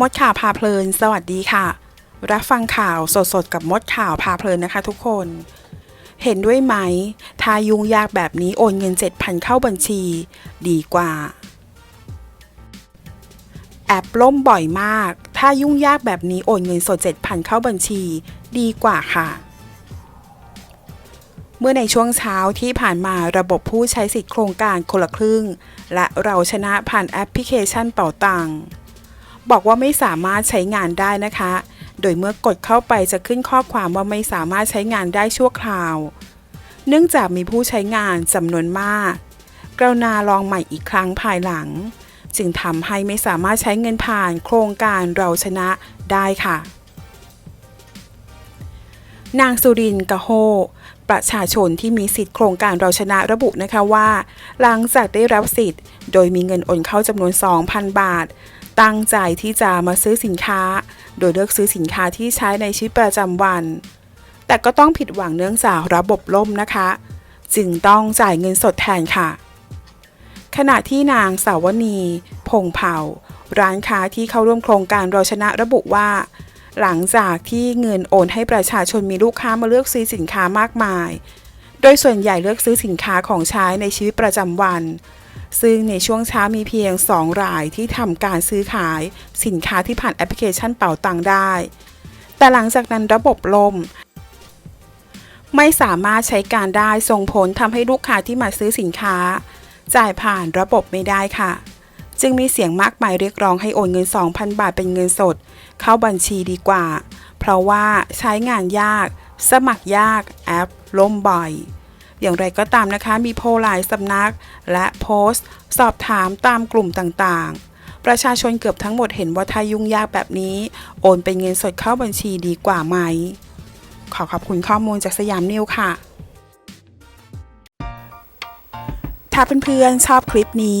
มดข่าวพาเพลิน สวัสดีค่ะ รับฟังข่าวสดๆ กับมดข่าวพาเพลินนะคะทุกคน เห็นด้วยไหมถ้ายุ่งยากแบบนี้โอนเงิน 7,000 เข้าบัญชี ดีกว่า แอปล่มบ่อยมาก ถ้ายุ่งยากแบบนี้โอนเงินสด 7,000 เข้าบัญชี ดีกว่าค่ะ เมื่อในช่วงเช้าที่ผ่านมาระบบผู้ใช้สิทธิโครงการคนละครึ่ง และเราชนะผ่านแอปพลิเคชันเป่าตัง บอกว่าไม่สามารถใช้งานได้นะคะ โดยเมื่อกดเข้าไปจะขึ้นข้อความว่าไม่สามารถใช้งานได้ชั่วคราว เนื่องจากมีผู้ใช้งานจำนวนมาก กรุณาลองใหม่อีกครั้งภายหลัง จึงทำให้ไม่สามารถใช้เงินผ่านโครงการเราชนะได้ค่ะ นางสุรินทร์กะโฮประชาชนที่มีสิทธิโครงการเราชนะระบุนะคะว่า หลังจากได้รับสิทธิ์ โดยมีเงินโอนเข้าจำนวน 2,000 บาท ตั้งใจที่จะมาซื้อสินค้า โดยเลือกซื้อสินค้าที่ใช้ในชีวิตประจำวัน แต่ก็ต้องผิดหวังเนื่องจากระบบล่มนะคะ จึงต้องจ่ายเงินสดแทนค่ะ ขณะที่นางสาวนี พงเผ่า ร้านค้าที่เข้าร่วมโครงการเราชนะระบุว่า หลังจากที่เงินโอนให้ประชาชนมีลูกค้ามาเลือกซื้อสินค้ามากมาย โดยส่วนใหญ่เลือกซื้อสินค้าของใช้ในชีวิตประจำวัน ซึ่งในช่วงเช้ามีเพียง 2 รายที่ทำการซื้อขายสินค้าที่ผ่านแอปพลิเคชันเป่าตังได้ แต่หลังจากนั้นระบบล่มไม่สามารถใช้การได้ส่งผลทำให้ลูกค้าที่มาซื้อสินค้า จ่ายผ่านระบบไม่ได้ค่ะ จึงมีเสียงมากมายเรียกร้องให้โอนเงิน 2,000 บาทเป็นเงินสด เข้าบัญชีดีกว่า เพราะว่าใช้งานยาก สมัครยากแอปล่มบ่อย อย่างไรก็ตามนะคะมีโพลหลายสำนัก และโพสต์ สอบถามตามกลุ่มต่างๆ ประชาชนเกือบทั้งหมดเห็นว่าถ้ายุ่งยากแบบนี้ โอนเป็นเงินสดเข้าบัญชีดีกว่าไหม ขอขอบคุณข้อมูลจากสยามนิวค่ะถ้าเพื่อนๆชอบคลิปนี้